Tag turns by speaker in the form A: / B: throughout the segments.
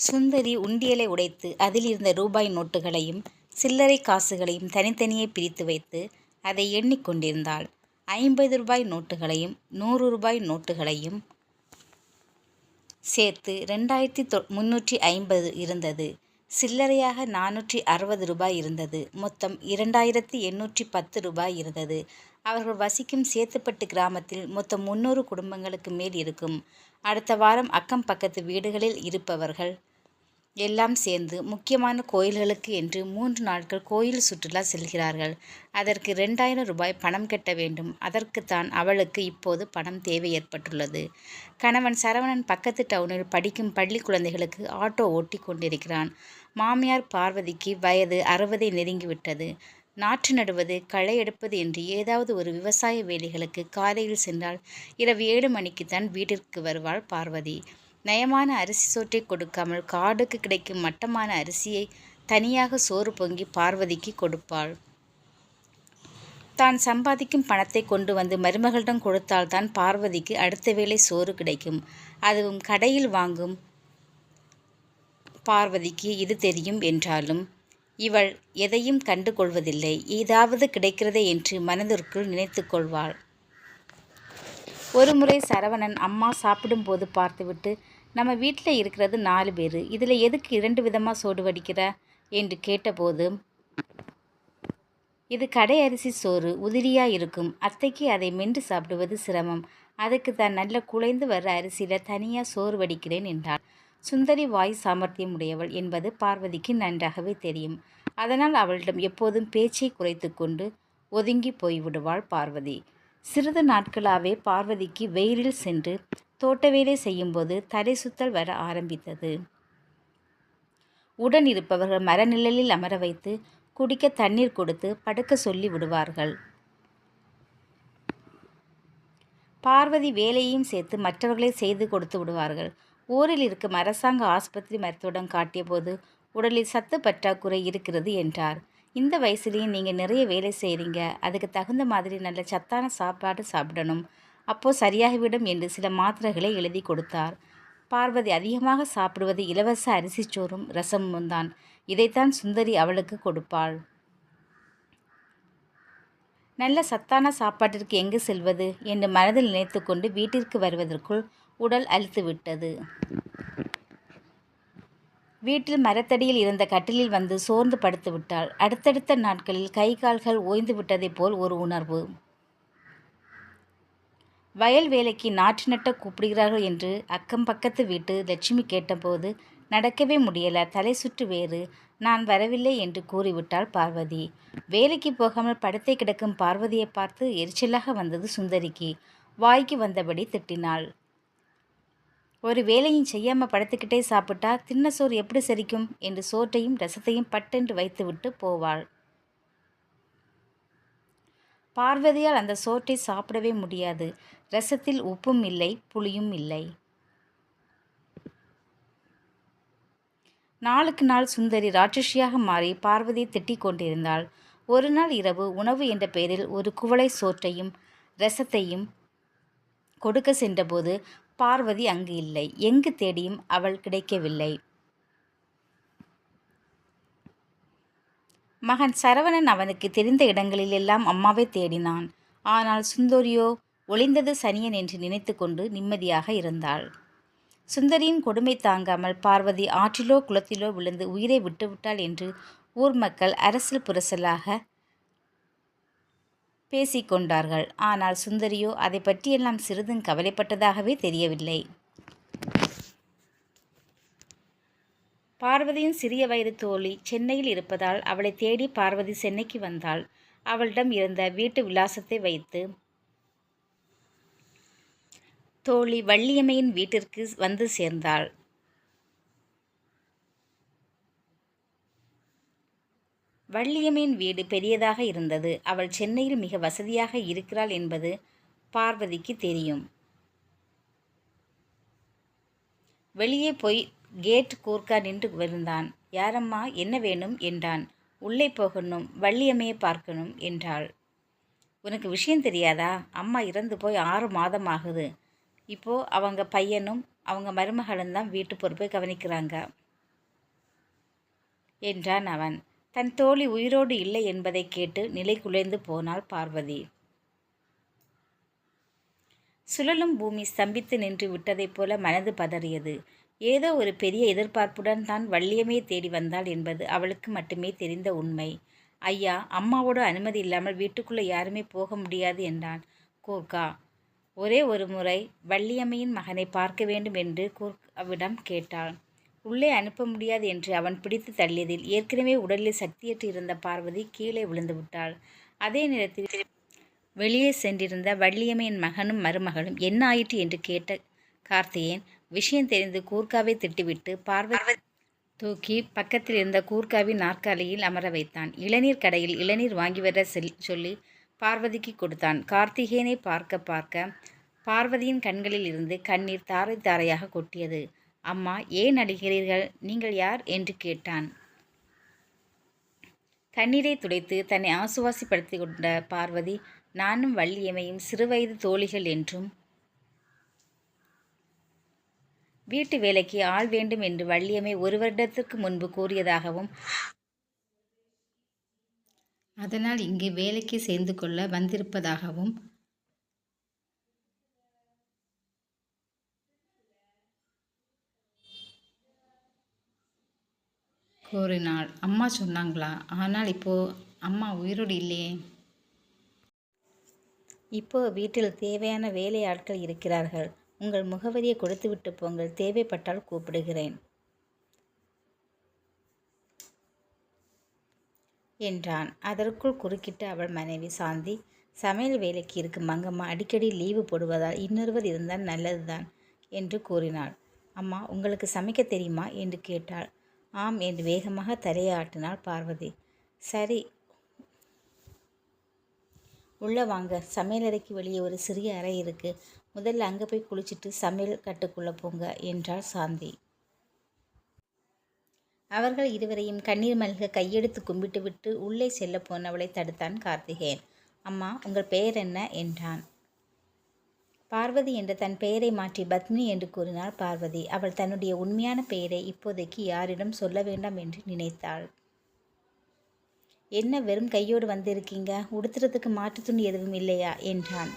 A: சுந்தரி உண்டியலை உடைத்து அதில் இருந்த ரூபாய் நோட்டுகளையும் சில்லறை காசுகளையும் தனித்தனியே பிரித்து வைத்து அதை எண்ணிக் கொண்டிருந்தாள். ஐம்பது ரூபாய் நோட்டுகளையும் நூறு ரூபாய் நோட்டுகளையும் சேர்த்து ரெண்டாயிரத்தி தொ முந்நூற்றி ஐம்பது இருந்தது. சில்லறையாக நானூற்றி அறுபது ரூபாய் இருந்தது. மொத்தம் இரண்டாயிரத்தி எண்ணூற்றி பத்து ரூபாய் இருந்தது. அவர்கள் வசிக்கும் சேத்துப்பட்டு கிராமத்தில் மொத்தம் முன்னூறு குடும்பங்களுக்கு மேல் இருக்கும். அடுத்த வாரம் அக்கம் பக்கத்து வீடுகளில் இருப்பவர்கள் எல்லாம் சேர்ந்து முக்கியமான கோயில்களுக்கு என்று மூன்று நாட்கள் கோயில் சுற்றுலா செல்கிறார்கள். அதற்கு ரெண்டாயிரம் ரூபாய் பணம் கட்ட வேண்டும். அதற்குத்தான் அவளுக்கு இப்போது பணம் தேவை ஏற்பட்டுள்ளது. கணவன் சரவணன் பக்கத்து டவுனில் படிக்கும் பள்ளி குழந்தைகளுக்கு ஆட்டோ ஓட்டி கொண்டிருக்கிறான். மாமியார் பார்வதிக்கு வயது அறுபதை நெருங்கிவிட்டது. நாற்று நடுவது களை எடுப்பது என்று ஏதாவது ஒரு விவசாய வேலைகளுக்கு காலையில் சென்றால் இரவு ஏழு மணிக்குத்தான் வீட்டிற்கு வருவாள் பார்வதி. நயமான அரிசி சோற்றை கொடுக்காமல் காடுக்கு கிடைக்கும் மட்டமான அரிசியை தனியாக சோறு பொங்கி பார்வதிக்கு கொடுப்பாள். தான் சம்பாதிக்கும் பணத்தை கொண்டு வந்து மருமகளிடம் கொடுத்தால்தான் பார்வதிக்கு அடுத்த வேளை சோறு கிடைக்கும். அதுவும் கடையில் வாங்கும் பார்வதிக்கு இது தெரியும் என்றாலும் இவள் எதையும் கண்டு கொள்வதில்லை ஏதாவது கிடைக்கிறதே என்று மனதிற்குள் நினைத்து கொள்வாள். ஒருமுறை சரவணன் அம்மா சாப்பிடும்போது பார்த்துவிட்டு நம்ம வீட்டில் இருக்கிறது நாலு பேர். இதில் எதுக்கு இரண்டு விதமாக சோறு வடிக்கிற? என்று கேட்டபோது இது கடை அரிசி சோறு உதிரியாக இருக்கும். அத்தைக்கு அதை மென்று சாப்பிடுவது சிரமம். அதுக்கு தான் நல்ல குலைந்து வர்ற அரிசியில் தனியாக சோறு வடிக்கிறேன் என்றாள். சுந்தரி வாய் சாமர்த்தியம் உடையவள் என்பது பார்வதிக்கு நன்றாகவே தெரியும். அதனால் அவளிடம் எப்போதும் பேச்சை குறைத்து கொண்டு ஒதுங்கி போய்விடுவாள் பார்வதி. சிறிது நாட்களாகவே பார்வதிக்கு வெயிலில் சென்று தோட்ட வேலை செய்யும்போது தலை சுத்தல் வர ஆரம்பித்தது. உடன் இருப்பவர்கள் மரநிழலில் அமர வைத்து குடிக்க தண்ணீர் கொடுத்து படுக்க சொல்லி விடுவார்கள். பார்வதி வேலையையும் சேர்த்து மற்றவர்களை செய்து கொடுத்து விடுவார்கள். ஊரில் இருக்கும் அரசாங்க ஆஸ்பத்திரி மருத்துவடம் காட்டியபோது உடலில் சத்து பற்றாக்குறை இருக்கிறது என்றார். இந்த வயசுலேயும் நீங்கள் நிறைய வேலை செய்கிறீங்க அதுக்கு தகுந்த மாதிரி நல்ல சத்தான சாப்பாடு சாப்பிடணும். அப்போது சரியாகிவிடும் என்று சில மாத்திரைகளை எழுதி கொடுத்தார். பார்வதி அதிகமாக சாப்பிடுவது இலவச அரிசிச்சோறும் ரசமும் தான். இதைத்தான் சுந்தரி அவளுக்கு கொடுப்பாள். நல்ல சத்தான சாப்பாட்டிற்கு எங்கு செல்வது என்று மனதில் நினைத்து கொண்டு வீட்டிற்கு வருவதற்குள் உடல் அழுத்து விட்டது. வீட்டில் மரத்தடியில் இருந்த கட்டிலில் வந்து சோர்ந்து படுத்து விட்டாள். அடுத்தடுத்த நாட்களில் கை கால்கள் ஓய்ந்து விட்டதைப் போல் ஒரு உணர்வு. வயல் வேலைக்கு நாற்று நட்ட கூப்பிடுகிறார்கள் என்று அக்கம் பக்கத்து வீட்டு லட்சுமி கேட்டபோது நடக்கவே முடியல தலை சுற்று வேறு. நான் வரவில்லை என்று கூறிவிட்டாள் பார்வதி. வேலைக்கு போகாமல் படத்தை கிடக்கும் பார்வதியை பார்த்து எரிச்சலாக வந்தது சுந்தரிக்கு. வாய்க்கு வந்தபடி திட்டினாள். ஒரு வேலையும் செய்யாமல் படுத்துக்கிட்டே சாப்பிட்டா தின்ன சோறு எப்படி சரிக்கும்? என்று சோற்றையும் ரசத்தையும் பட்டென்று வைத்துவிட்டு போவாள். பார்வதியால் அந்த சோற்றை சாப்பிடவே முடியாது. ரசத்தில் உப்பும் இல்லை புளியும் இல்லை. நாளுக்கு நாள் சுந்தரி ராட்சசியாக மாறி பார்வதியை திட்டிக் கொண்டிருந்தாள். ஒரு நாள் இரவு உணவு என்ற பெயரில் ஒரு குவளை சோற்றையும் ரசத்தையும் கொடுக்க சென்றபோது பார்வதி அங்கு இல்லை. எங்கு தேடியும் அவள் கிடைக்கவில்லை. மகன் சரவணன் அவனுக்கு தெரிந்த இடங்களில் எல்லாம் அம்மாவை தேடினான். ஆனால் சுந்தரியோ ஒளிந்தது சனியன் என்று நினைத்து கொண்டு நிம்மதியாக இருந்தாள். சுந்தரியின் கொடுமை தாங்காமல் பார்வதி ஆற்றிலோ குளத்திலோ விழுந்து உயிரை விட்டுவிட்டாள் என்று ஊர் மக்கள் அரசியல் புரசலாக பேசிக்கொண்டார்கள். ஆனால் சுந்தரியோ அதை பற்றியெல்லாம் சிறிதும் கவலைப்பட்டதாகவே தெரியவில்லை. பார்வதியின் சிறிய வயது தோழி சென்னையில் இருப்பதால் அவளை தேடி பார்வதி சென்னைக்கு வந்தாள். அவளிடம் இருந்த வீட்டு விலாசத்தை வைத்து தோழி வள்ளியம்மையின் வீட்டிற்கு வந்து சேர்ந்தாள். வள்ளியம்மையின் வீடு பெரியதாக இருந்தது. அவள் சென்னையில் மிக வசதியாக இருக்கிறாள் என்பது பார்வதிக்கு தெரியும். வெளியே போய் கேட் கூர்க்கா நின்று விழுந்தான். யாரம்மா என்ன வேணும்? என்றான். உள்ளே போகணும் வள்ளியம்மையை பார்க்கணும் என்றாள். உனக்கு விஷயம் தெரியாதா? அம்மா இறந்து போய் ஆறு மாதம் ஆகுது. இப்போது அவங்க பையனும் அவங்க மருமகளும் தான் வீட்டு பொறுப்பை கவனிக்கிறாங்க. என்றான் அவன். தன் தோழி உயிரோடு இல்லை என்பதைக் கேட்டு நிலை குலைந்து போனாள் பார்வதி. சுழலும் பூமி ஸ்தம்பித்து நின்று விட்டதைப் போல மனது பதறியது. ஏதோ ஒரு பெரிய எதிர்பார்ப்புடன் தான் வள்ளியமே தேடி வந்தாள் என்பது அவளுக்கு மட்டுமே தெரிந்த உண்மை. ஐயா அம்மாவோட அனுமதி இல்லாமல் வீட்டுக்குள்ளே யாருமே போக முடியாது என்றான். கோகா ஒரே ஒரு முறை வள்ளியம்மையின் மகனை பார்க்க வேண்டும் என்று கூர்காவிடம் கேட்டாள். உள்ளே அனுப்ப முடியாது என்று அவன் பிடித்து தள்ளியதில் ஏற்கனவே உடலில் சக்தியற்று இருந்த பார்வதி கீழே விழுந்து விட்டாள். அதே நேரத்தில் வெளியே சென்றிருந்த வள்ளியம்மையின் மகனும் மருமகளும் என்ன ஆயிற்று என்று கேட்ட கார்த்தியன் விஷயம் தெரிந்து கூர்காவை திட்டிவிட்டு பார்வதி தூக்கி பக்கத்தில் இருந்த கூர்காவின் நாற்காலியில் அமர வைத்தான். இளநீர் கடையில் இளநீர் வாங்கி வர செல் சொல்லி பார்வதிக்கு கொடுத்தான். கார்த்திகேயனை பார்க்க பார்க்க பார்வதியின் கண்களில் இருந்து கண்ணீர் தாரை தாரையாக கொட்டியது. அம்மா ஏன் அழுகிறீர்கள்? நீங்கள் யார்? என்று கேட்டான். கண்ணீரை துடைத்து தன்னை ஆசுவாசிப்படுத்தி கொண்ட பார்வதி நானும் வள்ளியம்மையும் சிறுவயது தோழிகள் என்றும் வீட்டு வேலைக்கு ஆள் வேண்டும் என்று வள்ளியம்மை ஒரு வருடத்திற்கு முன்பு கூறியதாகவும் அதனால் இங்கு வேலைக்கு சேர்ந்து கொள்ள வந்திருப்பதாகவும் கூறினாள். அம்மா சொன்னாங்களா? ஆனால் இப்போ அம்மா உயிரோடு இல்லையே. இப்போ வீட்டில் தேவையான வேலை ஆட்கள் இருக்கிறார்கள். உங்கள் முகவரியை கொடுத்துவிட்டு போங்கள். தேவைப்பட்டால் கூப்பிடுகிறேன். என்றான். அதற்குள் குறுக்கிட்டு அவள் மனைவி சாந்தி சமையல் வேலைக்கு இருக்கும் மங்கம்மா அடிக்கடி லீவு போடுவதால் இன்னொருவர் இருந்தால் நல்லதுதான் என்று கூறினாள். அம்மா உங்களுக்கு சமைக்க தெரியுமா? என்று கேட்டாள். ஆம் என்று வேகமாக தலையாட்டினாள் பார்வதி. சரி உள்ளே வாங்க. சமையலறைக்கு வெளியே ஒரு சிறிய அறை இருக்கு. முதல்ல அங்கே போய் குளிச்சுட்டு சமையல் கட்டுக்குள்ளே போங்க என்றாள் சாந்தி. அவர்கள் இருவரையும் கண்ணீர் மல்க கையெடுத்து கும்பிட்டு விட்டு உள்ளே செல்ல போனவளை தடுத்தான் கார்த்திகேயன். அம்மா உங்கள் பெயர் என்ன? என்றான். பார்வதி என்ற தன் பெயரை மாற்றி பத்மினி என்று கூறினாள் பார்வதி. அவள் தன்னுடைய உண்மையான பெயரை இப்போதைக்கு யாரிடம் சொல்ல வேண்டாம் என்று நினைத்தாள். என்ன வெறும் கையோடு வந்திருக்கீங்க? உடுத்துறதுக்கு மாற்றுத் துணி எதுவும் இல்லையா? என்றான்.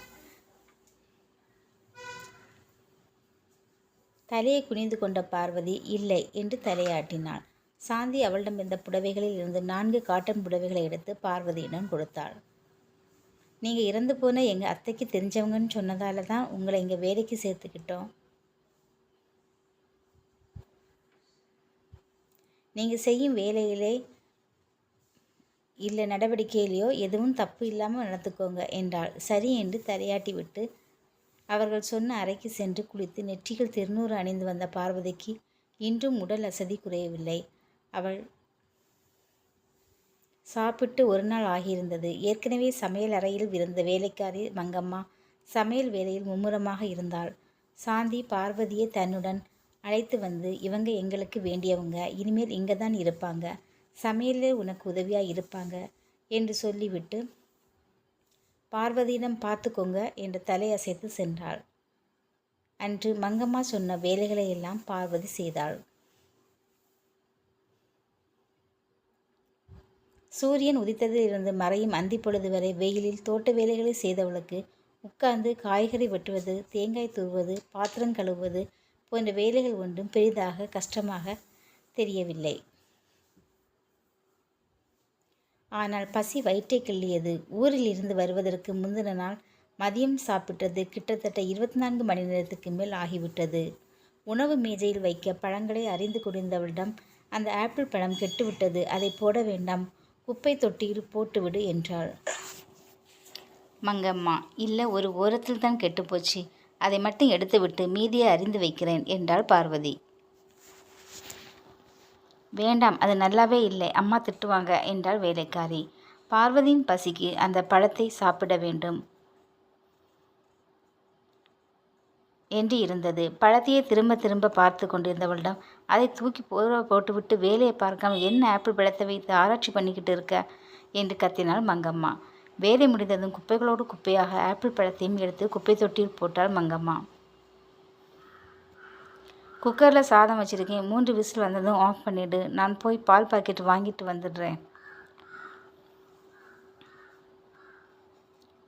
A: தலையை குனிந்து கொண்ட பார்வதி இல்லை என்று தலையாட்டினாள். சாந்தி அவளிடம் இருந்த புடவைகளில் இருந்து நான்கு காட்டன் புடவைகளை எடுத்து பார்வதியிடம் கொடுத்தாள். நீங்கள் இறந்து போன எங்கள் அத்தைக்கு தெரிஞ்சவங்கன்னு சொன்னதால தான் உங்களை இங்கே வேலைக்கு சேர்த்துக்கிட்டோம். நீங்கள் செய்யும் வேலையிலே இல்லை நடவடிக்கையிலையோ எதுவும் தப்பு இல்லாமல் நடத்துக்கோங்க என்றாள். சரி என்று தலையாட்டி விட்டு அவர்கள் சொன்ன அறைக்கு சென்று குளித்து நெற்றிகள் திருநூறு அணிந்து வந்த பார்வதிக்கு இன்றும் உடல் அசதி குறையவில்லை. அவள் சாப்பிட்டு ஒரு நாள் ஆகியிருந்தது. ஏற்கனவே சமையல் அறையில் இருந்த வேலைக்காரி மங்கம்மா சமையல் வேலையில் மும்முரமாக இருந்தாள். சாந்தி பார்வதியை தன்னுடன் அழைத்து வந்து இவங்க எங்களுக்கு வேண்டியவங்க. இனிமேல் இங்கே தான் இருப்பாங்க. சமையலில் உனக்கு உதவியாக இருப்பாங்க என்று சொல்லிவிட்டு பார்வதியிடம் பார்த்துக்கோங்க என்று தலையசைத்து சென்றாள். அன்று மங்கம்மா சொன்ன வேலைகளை எல்லாம் பார்வதி செய்தாள். சூரியன் உதித்ததிலிருந்து மறையும் அந்தி பொழுது வரை வெயிலில் தோட்ட வேலைகளை செய்தவளுக்கு உட்கார்ந்து காய்கறி வெட்டுவது தேங்காய் தூவது பாத்திரம் கழுவுவது போன்ற வேலைகள் ஒன்றும் பெரிதாக கஷ்டமாக தெரியவில்லை. ஆனால் பசி வயிற்றை கிள்ளியது. ஊரில் இருந்து வருவதற்கு முந்தின நாள் மதியம் சாப்பிட்டது கிட்டத்தட்ட இருபத்தி நான்கு மணி நேரத்துக்கு மேல் ஆகிவிட்டது. உணவு மேஜையில் வைக்க பழங்களை அறிந்து குடிந்தவளிடம் அந்த ஆப்பிள் பழம் கெட்டுவிட்டது. அதை போட வேண்டாம். குப்பை தொட்டியில் போட்டுவிடு என்றாள். மங்கம்மா இல்லை ஒரு ஓரத்தில் தான் கெட்டுப்போச்சு. அதை மட்டும் எடுத்துவிட்டு மீதியை அறிந்து வைக்கிறேன் என்றாள் பார்வதி. வேண்டாம் அது நல்லாவே இல்லை. அம்மா திட்டுவாங்க என்றாள் வேலைக்காரி. பார்வதியின் பசிக்கு அந்த பழத்தை சாப்பிட வேண்டும். என்று இருந்தது. பழத்தையே திரும்ப திரும்ப பார்த்து கொண்டிருந்தவளிடம் அதை தூக்கி போர்வை போட்டுவிட்டு வேலையை பார்க்காம என்ன ஆப்பிள் பழத்தை வைத்து ஆராய்ச்சி பண்ணிக்கிட்டு இருக்க? என்று கத்தினாள் மங்கம்மா. வேலை முடிந்ததும் குப்பைகளோடு குப்பையாக ஆப்பிள் பழத்தையும் எடுத்து குப்பை தொட்டியில் போட்டாள் மங்கம்மா. குக்கரில் சாதம் வச்சுருக்கேன். மூன்று விசில் வந்ததும் ஆஃப் பண்ணிவிடு நான் போய் பால் பாக்கெட் வாங்கிட்டு வந்துடுறேன்.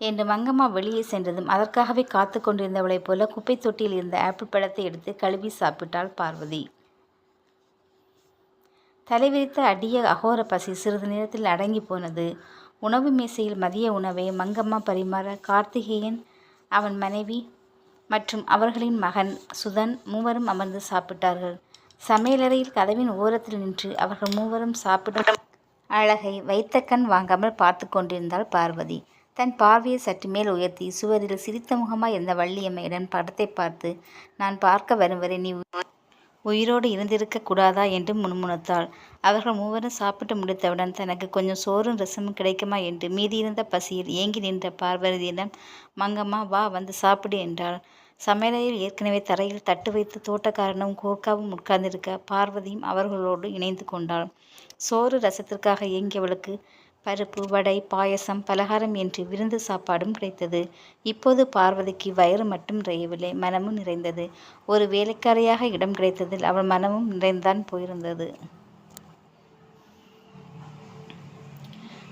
A: என்று மங்கம்மா வெளியே சென்றதும் அதற்காகவே காத்து கொண்டிருந்தவளைப் போல குப்பை தொட்டியில் இருந்த ஆப்பிள் பழத்தை எடுத்து கழுவி சாப்பிட்டாள் பார்வதி. தலைவிரித்த அடிய அகோர பசி சிறிது நேரத்தில் அடங்கி போனது. உணவு மேசையில் மதிய உணவை மங்கம்மா பரிமாற கார்த்திகேயன் அவன் மனைவி மற்றும் அவர்களின் மகன் சுதன் மூவரும் அமர்ந்து சாப்பிட்டார்கள். சமையலறையில் கதவின் ஓரத்தில் நின்று அவர்கள் மூவரும் சாப்பிடும் அழகை வைத்த கண் வாங்காமல் பார்த்து கொண்டிருந்தாள் பார்வதி. தன் பார்வையை சற்று மேல் உயர்த்தி சுவரில் சிரித்த முகமாய் இருந்த வள்ளியம்மையிடம் படத்தை பார்த்து நான் பார்க்க வரும் வரை நீ உயிரோடு இருந்திருக்க கூடாதா? என்று முணுமுணுத்தாள். அவர்கள் மூவரும் சாப்பிட்டு முடித்தவுடன் தனக்கு கொஞ்சம் சோறும் ரசமும் கிடைக்குமா? என்று மீதியிருந்த பசியில் ஏங்கி நின்ற பார்வதியிடம் மங்கம்மா வா வந்து சாப்பிடு என்றாள். சமையலையில் ஏற்கனவே தரையில் தட்டு வைத்து தோட்டக்காரனும் கோர்க்காவும் உட்கார்ந்திருக்க பார்வதியும் அவர்களோடு இணைந்து கொண்டாள். சோறு ரசத்திற்காக ஏங்கியவளுக்கு பருப்பு வடை பாயசம் பலகாரம் என்று விருந்து சாப்பாடும் கிடைத்தது. இப்போது பார்வதிக்கு வயிறு மட்டும் நிறையவில்லை மனமும் நிறைந்தது. ஒரு வேலைக்காரியாக இடம் கிடைத்ததில் அவள் மனமும் நிறைந்தான் போயிருந்தது.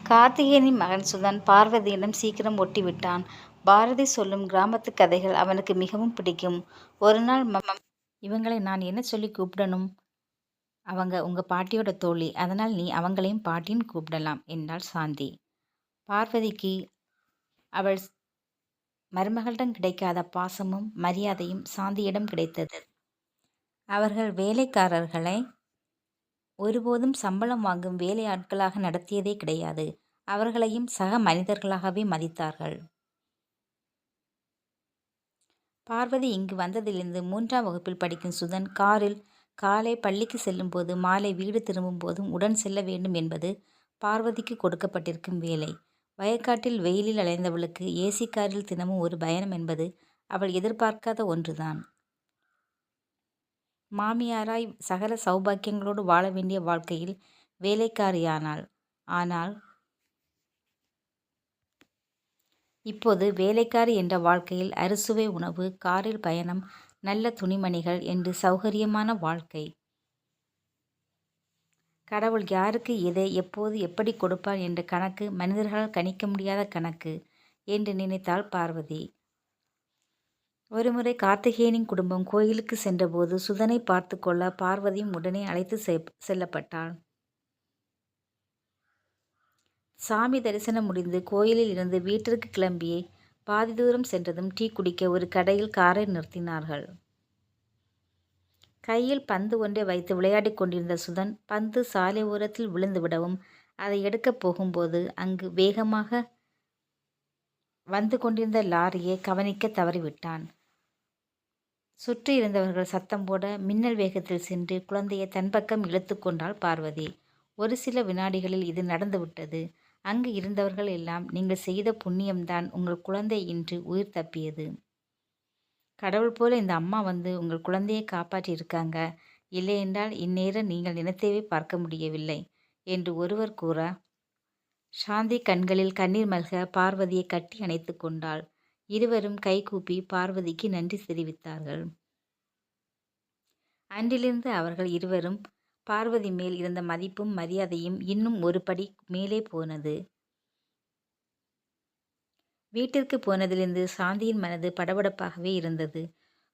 A: கார்த்திகேயனின் மகன் சுதன் பார்வதியிடம் சீக்கிரம் ஒட்டிவிட்டான். பாரதி சொல்லும் கிராமத்து கதைகள் அவனுக்கு மிகவும் பிடிக்கும். ஒரு நாள் இவங்களை நான் என்ன சொல்லி கூப்பிடணும்? அவங்க உங்கள் பாட்டியோட தோழி. அதனால் நீ அவங்களையும் பாட்டின்னு கூப்பிடலாம் என்றாள் சாந்தி. பார்வதிக்கு அவள் மருமகளிடம் கிடைக்காத பாசமும் மரியாதையும் சாந்தியிடம் கிடைத்தது. அவர்கள் வேலைக்காரர்களை ஒருபோதும் சம்பளம் வாங்கும் வேலையாட்களாக நடத்தியதே கிடையாது. அவர்களையும் சக மனிதர்களாகவே மதித்தார்கள். பார்வதி இங்கு வந்ததிலிருந்து மூன்றாம் வகுப்பில் படிக்கும் சுதன் காரில் காலை பள்ளிக்கு செல்லும்போது மாலை வீடு திரும்பும் போதும் உடன் செல்ல வேண்டும் என்பது பார்வதிக்கு கொடுக்கப்பட்டிருக்கும் வேலை. வயக்காட்டில் வெயிலில் அலைந்தவளுக்கு ஏசி காரில் தினமும் ஒரு பயணம் என்பது அவள் எதிர்பார்க்காத ஒன்றுதான். மாமியாராய் சகல சௌபாக்கியங்களோடு வாழ வேண்டிய வாழ்க்கையில் வேலைக்காரியானாள். ஆனால் இப்போது வேலைக்காரி என்ற வாழ்க்கையில் அறுசுவை உணவு காரில் பயணம் நல்ல துணிமணிகள் என்று சௌகரியமான வாழ்க்கை. கடவுள் யாருக்கு எதை எப்போது எப்படி கொடுப்பார் என்ற கணக்கு மனிதர்களால் கணிக்க முடியாத கணக்கு என்று நினைத்தாள் பார்வதி. ஒருமுறை கார்த்திகேயனின் குடும்பம் கோயிலுக்கு சென்றபோது சுதனை பார்த்து கொள்ள பார்வதியும் உடனே அழைத்து செல்லப்பட்டாள். சாமி தரிசனம் முடிந்து கோயிலில் இருந்து வீட்டிற்கு கிளம்பியே பாதி தூரம் சென்றதும் டீ குடிக்க ஒரு கடையில் காரை நிறுத்தினார்கள். கையில் பந்து ஒன்றை வைத்து விளையாடிக் கொண்டிருந்த சுதன் பந்து சாலை ஓரத்தில் விழுந்து விடவும் அதை எடுக்கப் போகும்போது அங்கு வேகமாக வந்து கொண்டிருந்த லாரியை கவனிக்க தவறிவிட்டான். சுற்றி இருந்தவர்கள் சத்தம் போட மின்னல் வேகத்தில் சென்று குழந்தையை தன் பக்கம் இழுத்து கொண்டாள் பார்வதி. ஒரு சில வினாடிகளில் இது நடந்துவிட்டது. அங்கு இருந்தவர்கள் எல்லாம் நீங்கள் செய்த புண்ணியம்தான் உங்கள் குழந்தை இன்று உயிர் தப்பியது. கடவுள் போல இந்த அம்மா வந்து உங்கள் குழந்தையை காப்பாற்றி இருக்காங்க இல்லையென்றால் இந்நேரம் நீங்கள் நினைத்தவே பார்க்க முடியவில்லை என்று ஒருவர் கூற சாந்தி கண்களில் கண்ணீர் மல்க பார்வதியை கட்டி அணைத்து கொண்டாள். இருவரும் கைகூப்பி பார்வதிக்கு நன்றி தெரிவித்தார்கள். அன்றிலிருந்து அவர்கள் இருவரும் பார்வதி மேல் இருந்த மதிப்பும் மரியாதையும் இன்னும் ஒரு படி மேலே போனது. வீட்டிற்கு போனதிலிருந்து சாந்தியின் மனது படபடப்பாகவே இருந்தது.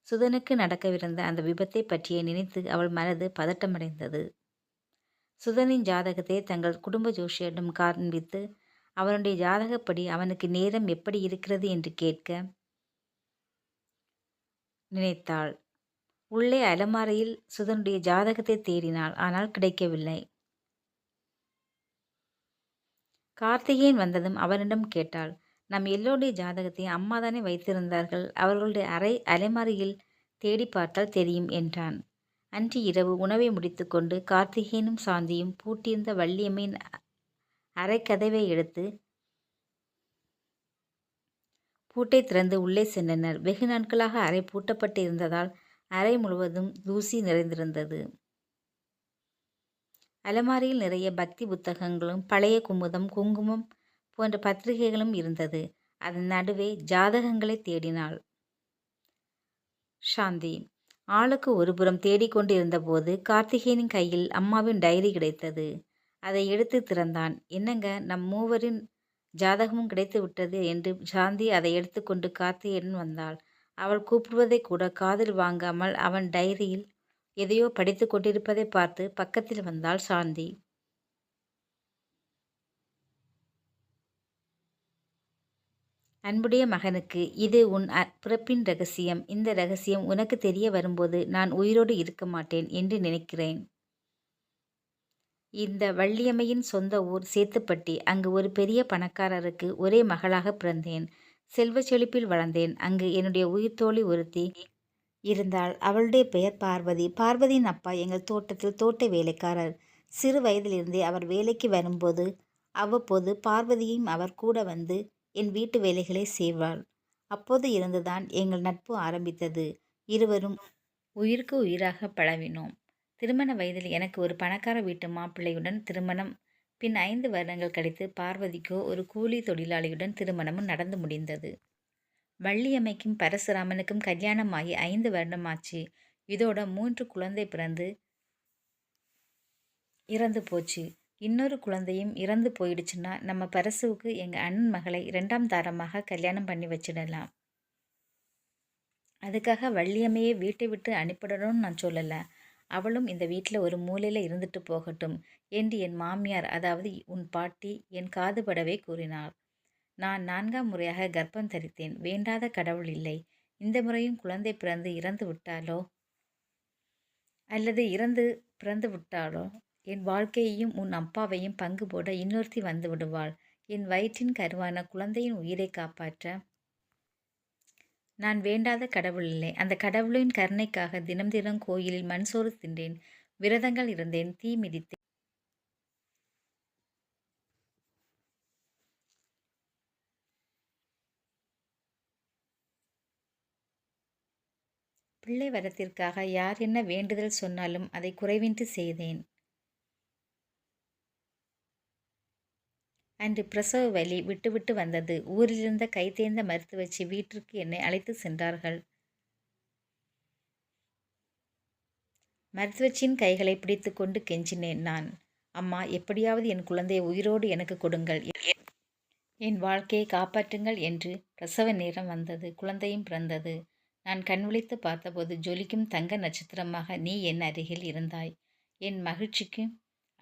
A: சுதனுக்கு நடக்கவிருந்த அந்த விபத்தை பற்றிய நினைத்து அவள் மனது பதட்டமடைந்தது. சுதனின் ஜாதகத்தை தங்கள் குடும்ப ஜோஷியிடம் காண்பித்து அவனுடைய ஜாதகப்படி அவனுக்கு நேரம் எப்படி இருக்கிறது என்று கேட்க நினைத்தாள். உள்ளே அலமாரையில் சுதனுடைய ஜாதகத்தை தேடினாள் ஆனால் கிடைக்கவில்லை. கார்த்திகேயன் வந்ததும் அவனிடம் கேட்டாள் நம் எல்லோருடைய ஜாதகத்தையும் அம்மா தானே வைத்திருந்தார்கள்? அவர்களுடைய அறை அலைமாரியில் தேடி பார்த்தால் தெரியும் என்றான். அன்று இரவு உணவை முடித்துக்கொண்டு கார்த்திகேயனும் சாந்தியும் பூட்டியிருந்த வள்ளியம்மையின் அரைக்கதவை எடுத்து பூட்டை திறந்து உள்ளே சென்றனர். வெகு நாட்களாக அறை பூட்டப்பட்டு இருந்ததால் அறை முழுவதும் தூசி நிறைந்திருந்தது அலமாரியில் நிறைய பக்தி புத்தகங்களும் பழைய குமுதம் குங்குமம் போன்ற பத்திரிகைகளும் இருந்தது அதன் நடுவே ஜாதகங்களை தேடினாள் சாந்தி ஆளுக்கு ஒருபுறம் தேடிக்கொண்டு இருந்தபோது கார்த்திகேயனின் கையில் அம்மாவின் டைரி கிடைத்தது. அதை எடுத்து திறந்தான். என்னங்க நம் மூவரின் ஜாதகமும் கிடைத்து விட்டது என்று சாந்தி அதை எடுத்துக்கொண்டு கார்த்திகேயன் வந்தாள். அவள் கூப்பிடுவதை கூட காதில் வாங்காமல் அவன் டைரியில் எதையோ படித்துக் கொண்டிருப்பதைப் பார்த்து பக்கத்தில் வந்தாள் சாந்தி. அன்புடைய மகனுக்கு இது உன் பிறப்பின் ரகசியம். இந்த ரகசியம் உனக்கு தெரிய வரும்போது நான் உயிரோடு இருக்க மாட்டேன் என்று நினைக்கிறேன். இந்த வள்ளியம்மையின் சொந்த ஊர் சேத்துப்பட்டி. அங்கு ஒரு பெரிய பணக்காரருக்கு ஒரே மகளாக பிறந்தேன். செல்வ செழிப்பில் வளர்ந்தேன். அங்கு என்னுடைய உயிர்த்தோழி ஒருத்தி இருந்தாள். அவளுடைய பெயர் பார்வதி. பார்வதியின் அப்பா எங்கள் தோட்டத்தில் தோட்ட வேலைக்காரர். சிறு வயதிலிருந்தே அவர் வேலைக்கு வரும்போது அவ்வப்போது பார்வதியும் அவர் கூட வந்து என் வீட்டு வேலைகளை செய்வாள். அப்போது இருந்துதான் எங்கள் நட்பு ஆரம்பித்தது. இருவரும் உயிருக்கு உயிராக பழவினோம் திருமண வயதில் எனக்கு ஒரு பணக்கார வீட்டு மாப்பிள்ளையுடன் திருமணம். பின் ஐந்து வருடங்கள் கழித்து பார்வதிக்கோ ஒரு கூலி தொழிலாளியுடன் திருமணமும் நடந்து முடிந்தது. வள்ளியம்மைக்கும் பரசுராமனுக்கும் கல்யாணமாகி ஐந்து வருடமாச்சு. இதோட மூன்று குழந்தை பிறந்து இறந்து போச்சு. இன்னொரு குழந்தையும் இறந்து போயிடுச்சுன்னா நம்ம பரசுவுக்கு எங்கள் அண்ணன் மகளை இரண்டாம் தாரமாக கல்யாணம் பண்ணி வச்சிடலாம். அதுக்காக வள்ளியம்மையை வீட்டை விட்டு அனுப்பிடணும்னு நான் சொல்லலை அவளும் இந்த வீட்டில் ஒரு மூலையில் இருந்துட்டு போகட்டும் என்று என் மாமியார் அதாவது உன் பாட்டி என் காதுபடவே கூறினார். நான் நான்காம் முறையாக கர்ப்பம் தரித்தேன். வேண்டாத கடவுள் இல்லை. இந்த முறையும் குழந்தை பிறந்து இறந்து விட்டாலோ அல்லது இறந்து பிறந்து விட்டாலோ என் வாழ்க்கையையும் உன் அப்பாவையும் பங்கு போட இன்னொருத்தி வந்து விடுவாள். என் வயிற்றின் கருவான குழந்தையின் உயிரை காப்பாற்ற நான் வேண்டாத கடவுள் இல்லை. அந்த கடவுளின் கருணைக்காக தினம் தினம் கோயிலில் மண்சோறு தின்றேன். விரதங்கள் இருந்தேன். தீ மிதித்தேன். பிள்ளை வரத்திற்காக யார் என்ன வேண்டுதல் சொன்னாலும் அதை குறைவின்றி செய்தேன். அன்று பிரசவ வலி விட்டுவிட்டு வந்தது. ஊரிலிருந்த கைதேர்ந்த மருத்துவச்சி வீட்டிற்கு என்னை அழைத்து சென்றார்கள். மருத்துவச்சியின் கைகளை பிடித்துக்கொண்டு கெஞ்சினேன் நான். அம்மா எப்படியாவது என் குழந்தையை உயிரோடு எனக்கு கொடுங்கள். என் வாழ்க்கையை காப்பாற்றுங்கள் என்று. பிரசவ நேரம் வந்தது. குழந்தையும் பிறந்தது. நான் கண்விழித்து பார்த்தபோது ஜொலிக்கும் தங்க நட்சத்திரமாக நீ என் அருகில் இருந்தாய். என் மகிழ்ச்சிக்கு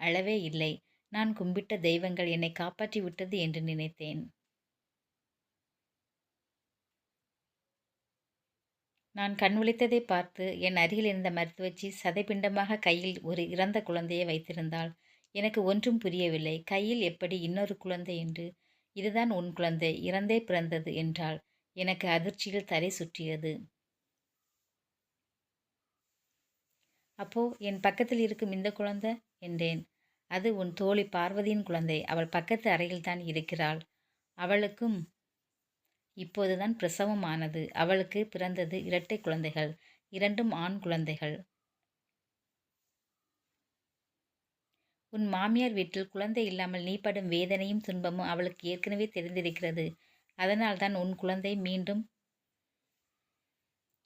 A: அளவே இல்லை. நான் கும்பிட்ட தெய்வங்கள் என்னை காப்பாற்றி விட்டது என்று நினைத்தேன். நான் கண் விழித்ததை பார்த்து என் அருகில் இருந்த மருத்துவச்சி சதைப்பிண்டமாக கையில் ஒரு இறந்த குழந்தையை வைத்திருந்தாள். எனக்கு ஒன்றும் புரியவில்லை. கையில் எப்படி இன்னொரு குழந்தை என்று. இதுதான் உன் குழந்தை. இறந்தே பிறந்தது என்றாள். எனக்கு அதிர்ச்சியில் தரை சுற்றியது. அப்போ என் பக்கத்தில் இருக்கும் இந்த குழந்தை என்றேன். அது உன் தோழி பார்வதியின் குழந்தை. அவள் பக்கத்து அறையில்தான் இருக்கிறாள். அவளுக்கும் இப்போதுதான் பிரசவம் ஆனது. அவளுக்கு பிறந்தது இரட்டை குழந்தைகள். இரண்டும் ஆண் குழந்தைகள். உன் மாமியார் வீட்டில் குழந்தை இல்லாமல் நீ படும் வேதனையும் துன்பமும் அவளுக்கு ஏற்கனவே தெரிந்திருக்கிறது. அதனால்தான் உன் குழந்தை மீண்டும்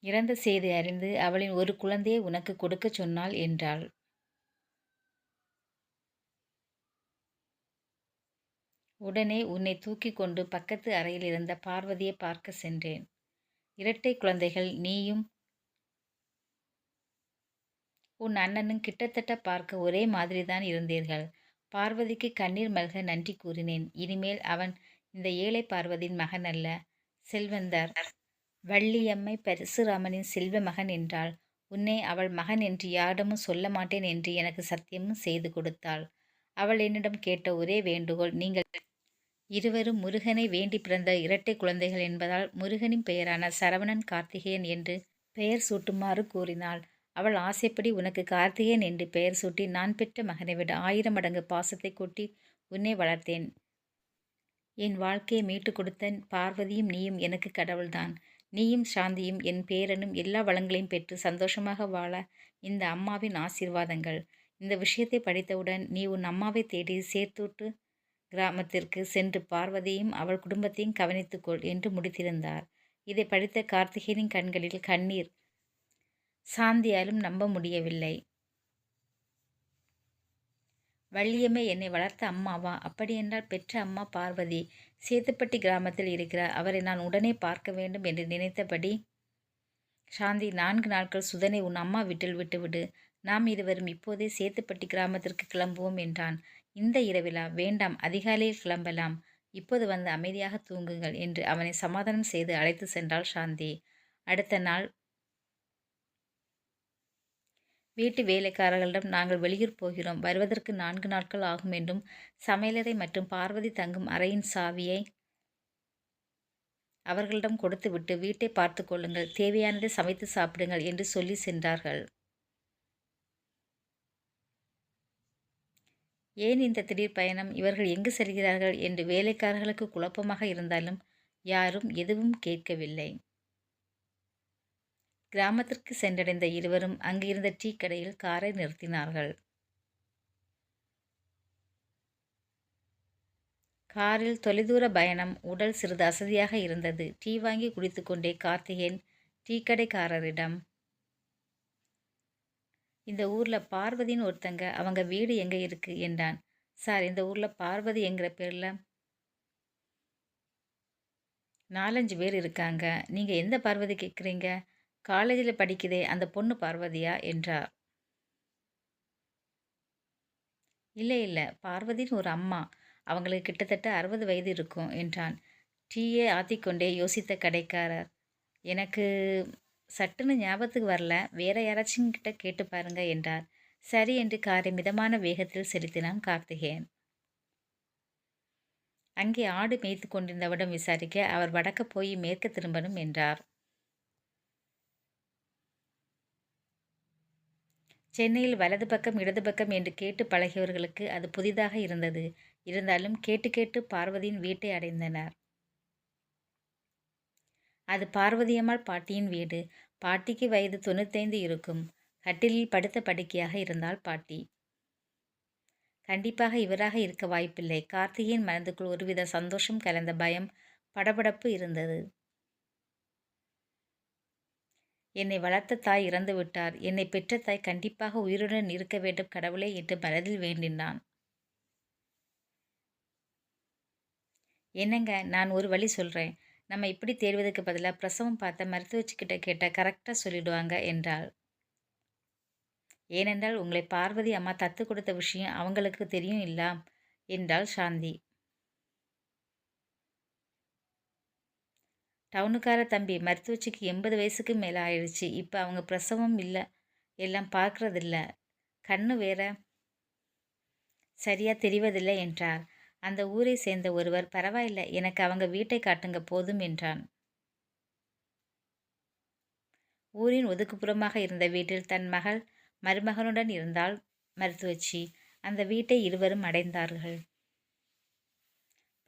A: இறந்த செய்தி அறிந்து அவளின் ஒரு குழந்தையை உனக்கு கொடுக்கச் சொன்னாள் என்றாள். உடனே உன்னை தூக்கிக் கொண்டு பக்கத்து அறையில் இருந்த பார்வதியை பார்க்க சென்றேன். இரட்டை குழந்தைகள் நீயும் உன் அண்ணனும் கிட்டத்தட்ட பார்க்க ஒரே மாதிரிதான் இருந்தீர்கள். பார்வதிக்கு கண்ணீர் மல்க நன்றி கூறினேன். இனிமேல் அவன் இந்த ஏழை பார்வதியின் மகன் அல்ல. செல்வந்தர் வள்ளியம்மை பரசுராமனின் செல்வ மகன் என்றாள். உன்னை அவள் மகன் என்று யாரிடமும் சொல்ல மாட்டேன் என்று எனக்கு சத்தியமும் செய்து கொடுத்தாள். அவள் என்னிடம் கேட்ட ஒரே வேண்டுகோள் நீங்கள் இருவரும் முருகனை வேண்டி பிறந்த இரட்டை குழந்தைகள் என்பதால் முருகனின் பெயரான சரவணன் கார்த்திகேயன் என்று பெயர் சூட்டுமாறு கூறினாள். அவள் ஆசைப்படி உனக்கு கார்த்திகேயன் என்று பெயர் சூட்டி நான் பெற்ற மகனை விட ஆயிரம் மடங்கு பாசத்தை கொட்டி உன்னை வளர்த்தேன். என் வாழ்க்கையை மீட்டுக் கொடுத்த பார்வதியும் நீயும் எனக்கு கடவுள்தான். நீயும் சாந்தியும் என் பேரனும் எல்லா வளங்களையும் பெற்று சந்தோஷமாக வாழ இந்த அம்மாவின் ஆசீர்வாதங்கள். இந்த விஷயத்தை படித்தவுடன் நீ உன் அம்மாவை தேடி சேர்த்துவிட்டு கிராமத்திற்கு சென்று பார்வதியும் அவள் குடும்பத்தையும் கவனித்துக்கொள் என்று முடித்திருந்தார். இதை படித்த கார்த்திகேயனின் கண்களில் கண்ணீர் சாந்தியாலும் நம்ப முடியவில்லை. வள்ளியம்மை என்னை வளர்த்த அம்மாவா? அப்படியென்றால் பெற்ற அம்மா பார்வதி. சேத்துப்பட்டி கிராமத்தில் இருக்கிறார் அவரை நான் உடனே பார்க்க வேண்டும் என்று நினைத்தபடி சாந்தி நான்கு நாட்கள் சுதனை உன் அம்மா வீட்டில் விட்டுவிடு. நாம் இருவரும் இப்போதே சேத்துப்பட்டி கிராமத்திற்கு கிளம்புவோம் என்றான். இந்த இரவிலா வேண்டாம் அதிகாலையில் கிளம்பலாம் இப்போது வந்து அமைதியாக தூங்குங்கள் என்று அவனை சமாதானம் செய்து அழைத்து சென்றாள் சாந்தி. அடுத்த நாள் வீட்டு வேலைக்காரர்களிடம் நாங்கள் வெளியூர் போகிறோம் வருவதற்கு நான்கு நாட்கள் ஆகும் என்றும் சமையலறை மற்றும் பார்வதி தங்கும் அறையின் சாவியை அவர்களிடம் கொடுத்துவிட்டு வீட்டை பார்த்து கொள்ளுங்கள் தேவையானதை சமைத்து சாப்பிடுங்கள் என்று சொல்லி சென்றார்கள். ஏன் இந்த திடீர் பயணம்? இவர்கள் எங்கு செல்கிறார்கள்? என்று வேலைக்காரர்களுக்கு குழப்பமாக இருந்தாலும் யாரும் எதுவும் கேட்கவில்லை. கிராமத்திற்கு சென்றடைந்த இருவரும் அங்கிருந்த டீ கடையில் காரை நிறுத்தினார்கள். காரில் தொலைதூர பயணம் உடல் சிறிது அசதியாக இருந்தது. டீ வாங்கி குடித்துக்கொண்டே கார்த்திகேயன் டீ கடைக்காரரிடம் இந்த ஊரில் பார்வதின்னு ஒருத்தங்க அவங்க வீடு எங்கே இருக்குது என்றான். சார் இந்த ஊரில் பார்வதி என்கிற பேரில் நாலஞ்சு பேர் இருக்காங்க. நீங்கள் எந்த பார்வதி கேட்குறீங்க காலேஜில் படிக்குதே அந்த பொண்ணு பார்வதியா? என்றார். இல்லை இல்லை. பார்வதின்னு ஒரு அம்மா. அவங்களுக்கு கிட்டத்தட்ட அறுபது வயது இருக்கும் என்றான். டீயே ஆத்திக்கொண்டே யோசித்த கடைக்காரர். எனக்கு சட்டுன்னு ஞாபகத்துக்கு வரல. வேற யாராச்சும் கிட்ட கேட்டு பாருங்க என்றார். சரி என்று காரை மிதமான வேகத்தில் செலுத்தினான் கார்த்திகேயன். அங்கே ஆடு மேய்த்து கொண்டிருந்தவரிடம் விசாரிக்க அவர் வடக்க போய் மேற்க திரும்பணும் என்றார். சென்னையில் வலது பக்கம் இடது பக்கம் என்று கேட்டு பழகியவர்களுக்கு அது புதிதாக இருந்தது. இருந்தாலும் கேட்டு கேட்டு பார்வதியின் வீட்டை அடைந்தனர். அது பார்வதியம்மாள் பாட்டியின் வீடு. பாட்டிக்கு வயது தொண்ணூத்தைந்து இருக்கும். கட்டிலில் படுத்த படுக்கையாக இருந்தால் பாட்டி. கண்டிப்பாக இவராக இருக்க வாய்ப்பில்லை. கார்த்திகையின் மனதுக்குள் ஒருவித சந்தோஷம் கலந்த பயம் படபடப்பு இருந்தது. என்னை வளர்த்த தாய் இறந்து விட்டார். என்னை பெற்ற தாய் கண்டிப்பாக உயிருடன் இருக்க வேண்டும். கடவுளே என்று மனதில் வேண்டினான். என்னங்க நான் ஒரு வழி சொல்கிறேன் நம்ம இப்படி தேடுவதற்கு பதிலாக பிரசவம் பார்த்த மருத்துவச்சிக்கிட்ட கேட்டால் கரெக்டாக சொல்லிடுவாங்க என்றாள். ஏனென்றால் உங்களை பார்வதி அம்மா தத்து கொடுத்த விஷயம் அவங்களுக்கு தெரியும் இல்லா? என்றாள் சாந்தி. டவுனுக்கார தம்பி மருத்துவச்சிக்கு எண்பது வயசுக்கு மேலே ஆயிடுச்சு. இப்போ அவங்க பிரசவம் இல்லை. எல்லாம் பார்க்குறதில்ல. கண்ணு வேற சரியாக தெரிவதில்லை என்றார். அந்த ஊரை சேர்ந்த ஒருவர் பரவாயில்லை எனக்கு அவங்க வீட்டை காட்டுங்க போதும் என்றான். ஊரின் ஒதுக்குப்புறமாக இருந்த வீட்டில் தன் மகள் மருமகனுடன் இருந்தால் மருத்துவச்சி. அந்த வீட்டை இருவரும் அடைந்தார்கள்.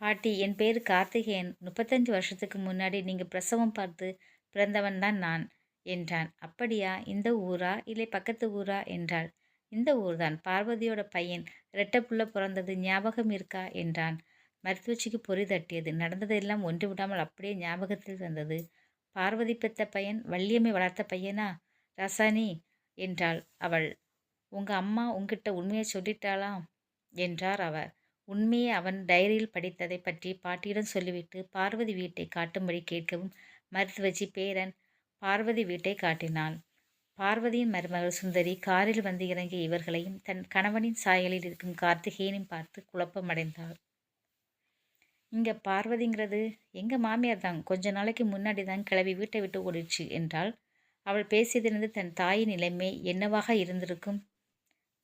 A: பாட்டி என் பேர் கார்த்திகேயன். முப்பத்தஞ்சு வருஷத்துக்கு முன்னாடி நீங்கள் பிரசவம் பார்த்து பிறந்தவன் தான் நான் என்றான். அப்படியா? இந்த ஊரா? இல்லை பக்கத்து ஊரா? என்றாள். இந்த ஊர்தான். பார்வதியோட பையன் ரெட்டப்புள்ள பிறந்தது ஞாபகம் இருக்கா? என்றான். மருத்துவச்சிக்கு பொறி தட்டியது. நடந்ததெல்லாம் ஒன்று விடாமல் அப்படியே ஞாபகத்தில் வந்தது. பார்வதி பெத்த பையன் வள்ளியம்மை வளர்த்த பையனா? ரசானி என்றாள் அவள். உங்கள் அம்மா உங்ககிட்ட உண்மையை சொல்லிட்டாளாம்? என்றார் அவர். உண்மையை அவன் டைரியில் படித்ததை பற்றி பாட்டியிடம் சொல்லிவிட்டு பார்வதி வீட்டை காட்டும்படி கேட்கவும் மருத்துவச்சி பேரன் பார்வதி வீட்டை காட்டினான் பார்வதியின் மருமகள் சுந்தரி காரில் வந்து இறங்கிய இவர்களையும் தன் கணவனின் சாயலில் இருக்கும் கார்த்திகேயனையும் பார்த்து குழப்பமடைந்தாள். இங்கே பார்வதிங்கிறது எங்கள் மாமியார் தான்? கொஞ்ச நாளைக்கு முன்னாடி தான் கிளவி வீட்டை விட்டு ஓடிடுச்சு என்றால் அவள் பேசியதிலிருந்து தன் தாயின் நிலைமை என்னவாக இருந்திருக்கும்?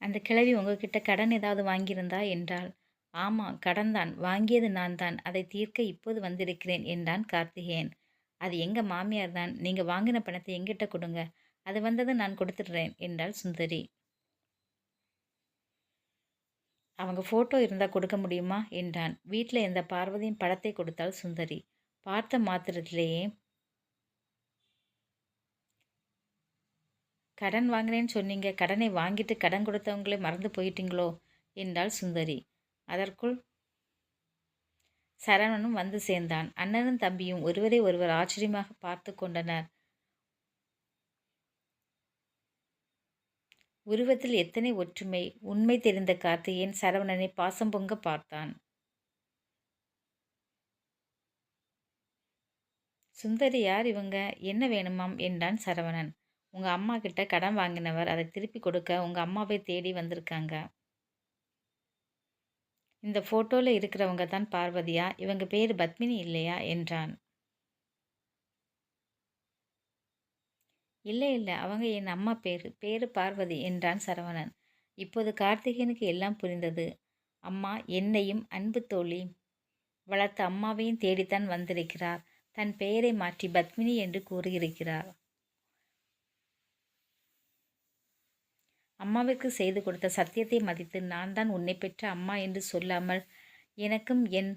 A: அந்த கிழவி உங்ககிட்ட கடன் ஏதாவது வாங்கியிருந்தா? என்றாள். ஆமாம் கடன் தான். வாங்கியது நான் தான். அதை தீர்க்க இப்போது வந்திருக்கிறேன் என்றான் கார்த்திகேயன். அது எங்கள் மாமியார் தான்? நீங்கள் வாங்கின பணத்தை எங்கிட்ட கொடுங்க. அது வந்தது நான் கொடுத்துடுறேன் என்றாள் சுந்தரி. அவங்க ஃபோட்டோ இருந்தால் கொடுக்க முடியுமா? என்றான். வீட்டில் எந்த பார்வதியின் படத்தை கொடுத்தாள் சுந்தரி. பார்த்த மாத்திரத்திலேயே கடன் வாங்கினேன்னு சொன்னீங்க. கடனை வாங்கிட்டு கடன் கொடுத்தவங்களே மறந்து போயிட்டீங்களோ? என்றாள் சுந்தரி. அதற்குள் சரவணனும் வந்து சேர்ந்தான். அண்ணனும் தம்பியும் ஒருவரை ஒருவர் ஆச்சரியமாக பார்த்து கொண்டனர். உருவத்தில் எத்தனை ஒற்றுமை உண்மை தெரிந்த கார்த்திகேயன் சரவணனை பாசம் பொங்க பார்த்தான். சுந்தரி யார் இவங்க? என்ன வேணுமாம்? என்றான் சரவணன். உங்க அம்மா கிட்ட கடன் வாங்கினவர். அதை திருப்பி கொடுக்க உங்க அம்மாவை தேடி வந்திருக்காங்க. இந்த ஃபோட்டோவில் இருக்கிறவங்க தான் பார்வதியா? இவங்க பேர் பத்மினி இல்லையா? என்றான். இல்லை இல்லை. அவங்க என் அம்மா பேர் பேரு பார்வதி என்றான் சரவணன். இப்போது கார்த்திகேயனுக்கு எல்லாம் புரிந்தது. அம்மா என்னையும் அன்பு தோழி. வளர்த்த அம்மாவையும் தேடித்தான் வந்திருக்கிறார். தன் பெயரை மாற்றி பத்மினி என்று கூறியிருக்கிறார். அம்மாவிற்கு செய்து கொடுத்த சத்தியத்தை மதித்து நான் தான் உன்னை பெற்ற அம்மா என்று சொல்லாமல் எனக்கும் என்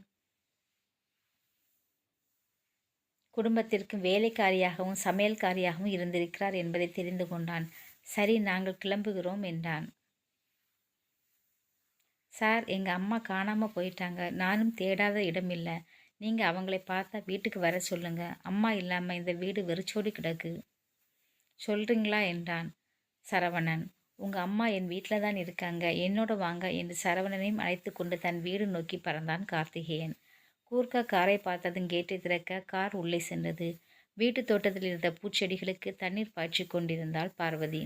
A: குடும்பத்திற்கும் வேலைக்காரியாகவும் சமையல்காரியாகவும் இருந்திருக்கிறார் என்பதை தெரிந்து கொண்டான். சரி நாங்கள் கிளம்புகிறோம் என்றான். சார் எங்கள் அம்மா காணாமல் போயிட்டாங்க. நானும் தேடாத இடமில்லை நீங்கள் அவங்களை பார்த்தா வீட்டுக்கு வர சொல்லுங்க. அம்மா இல்லாமல் இந்த வீடு வெறிச்சோடி கிடக்கு. சொல்கிறீங்களா என்றான் சரவணன். உங்கள் அம்மா என் வீட்டில் தான் இருக்காங்க. என்னோட வாங்க என்று சரவணனையும் அழைத்து கொண்டு தன் வீடு நோக்கி பறந்தான் கார்த்திகேயன். கூர்க்கா காரை பார்த்ததும் கேட்டை திறக்க கார் உள்ளே சென்றது. வீட்டு தோட்டத்தில் இருந்த பூச்செடிகளுக்கு தண்ணீர் பாய்ச்சி கொண்டிருந்தாள் பார்வதி.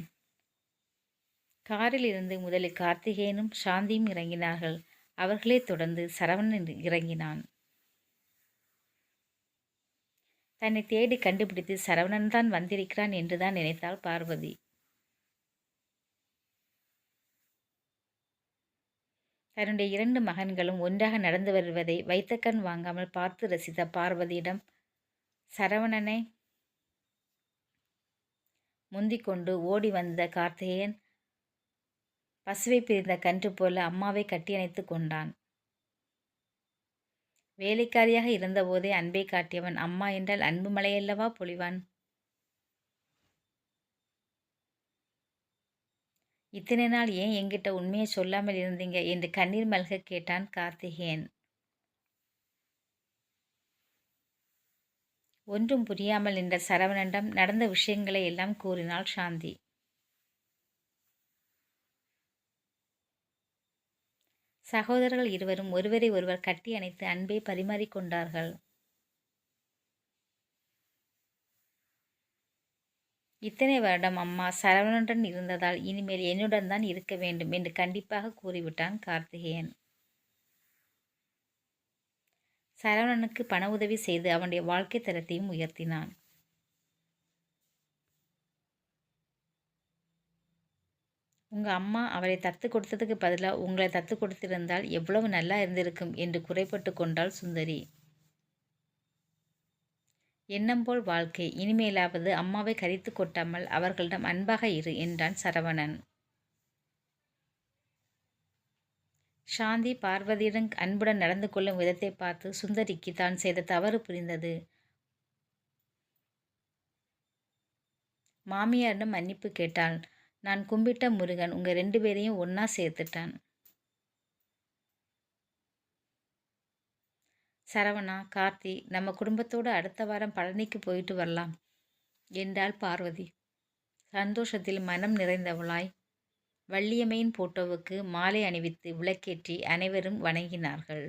A: காரில் இருந்து முதலில் கார்த்திகேயனும் சாந்தியும் இறங்கினார்கள். அவர்களே தொடர்ந்து சரவணன் இறங்கினான். தன்னை தேடி கண்டுபிடித்து சரவணன் தான் வந்திருக்கிறான் என்றுதான் நினைத்தாள் பார்வதி. தன்னுடைய இரண்டு மகன்களும் ஒன்றாக நடந்து வருவதை வைத்த கண் வாங்காமல் பார்த்து ரசித்த பார்வதியிடம் சரவணனை! முந்திக்கொண்டு ஓடி வந்த கார்த்திகேயன் பசுவை பிரிந்த கன்று போல அம்மாவை கட்டியணைத்து கொண்டான். வேலைக்காரியாக இருந்தபோதே அன்பை காட்டியவன் அம்மா என்றால் அன்பு மலையல்லவா பொழிவான் இத்தனை நாள் ஏன் என்கிட்ட உண்மையை சொல்லாமல் இருந்தீங்க? என்று கண்ணீர் மல்க கேட்டான் கார்த்திகேயன். ஒன்றும் புரியாமல் நின்ற சரவணனிடம் நடந்த விஷயங்களை எல்லாம் கூறினாள் சாந்தி. சகோதரர்கள் இருவரும் ஒருவரை ஒருவர் கட்டி அணைத்து அன்பை பரிமாறிக்கொண்டார்கள். இத்தனை வருடம் அம்மா சரவணனுடன் இருந்ததால் இனிமேல் என்னுடன் தான் இருக்க வேண்டும் என்று கண்டிப்பாக கூறிவிட்டான் கார்த்திகேயன். சரவணனுக்கு பண உதவி செய்து அவனுடைய வாழ்க்கை தரத்தையும் உயர்த்தினான். உங்கள் அம்மா அவரை தத்து கொடுத்ததுக்கு பதிலாக உங்களை தத்து கொடுத்திருந்தால் எவ்வளவு நல்லா இருந்திருக்கும் என்று குறைப்பட்டு கொண்டாள் சுந்தரி. எண்ணம் போல் வாழ்க்கை. இனிமேலாவது அம்மாவை கரித்து கொட்டாமல் அவர்களிடம் அன்பாக இரு என்றான் சரவணன். சாந்தி பார்வதியிடம் அன்புடன் நடந்து கொள்ளும் விதத்தை பார்த்து சுந்தரிக்கு தான் செய்த தவறு புரிந்தது. மாமியாரிடம் மன்னிப்பு கேட்டாள். நான் கும்பிட்ட முருகன் உங்கள் ரெண்டு பேரையும் ஒன்றா சேர்த்துட்டான். சரவணா கார்த்தி நம்ம குடும்பத்தோடு அடுத்த வாரம் பழனிக்கு போயிட்டு வரலாம். என்றாள் பார்வதி. சந்தோஷத்தில் மனம் நிறைந்தவளாய். வள்ளியம்மையின் போட்டோவுக்கு மாலை அணிவித்து விளக்கேற்றி அனைவரும் வணங்கினார்கள்.